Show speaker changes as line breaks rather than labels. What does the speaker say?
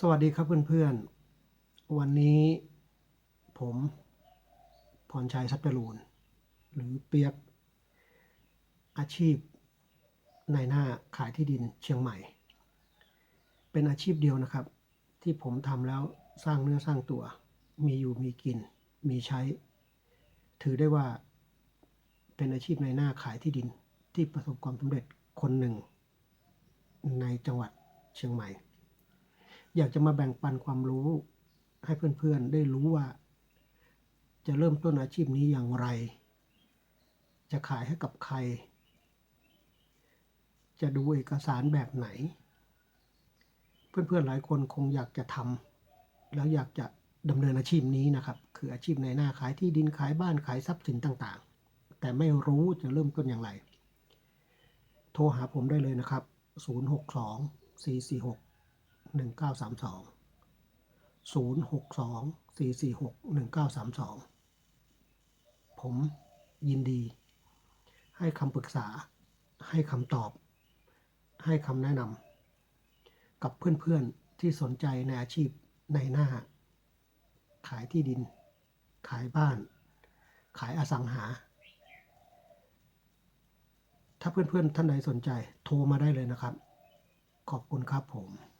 สวัสดีครับเพื่อนๆ วันนี้ผมพรชัยทรัพย์จรูนหรือเปียกอาชีพในหน้าขายที่ดินเชียงใหม่ เป็นอาชีพเดียวนะครับ ที่ผมทำแล้วสร้างเนื้อสร้างตัว มีอยู่มีกิน มีใช้ ถือได้ว่าเป็นอาชีพในหน้าขายที่ดินที่ประสบความสำเร็จคนหนึ่ง ในจังหวัดเชียงใหม่ อยากจะมาแบ่งปันความรู้ให้เพื่อนๆ ได้รู้ว่า จะเริ่มต้นอาชีพนี้อย่างไร จะขายให้กับใคร จะดูเอกสารแบบไหน เพื่อนๆหลายคนคงอยากจะทำแล้วอยากจะดำเนินอาชีพนี้นะครับ คืออาชีพในหน้าขายที่ดินขายบ้านขายทรัพย์สินต่างๆ แต่ไม่รู้จะเริ่มต้นอย่างไร โทรหาผมได้เลยนะครับ 062 446 1932 062 446 1932 ผมยินดี ให้คำปรึกษา ให้คำตอบ ให้คำแนะนำกับเพื่อนๆที่สนใจในอาชีพในหน้า ขายที่ดิน ขายบ้าน ขายอสังหา ถ้าเพื่อนๆท่านใดสนใจโทรมาได้เลยนะครับ ขอบคุณครับผม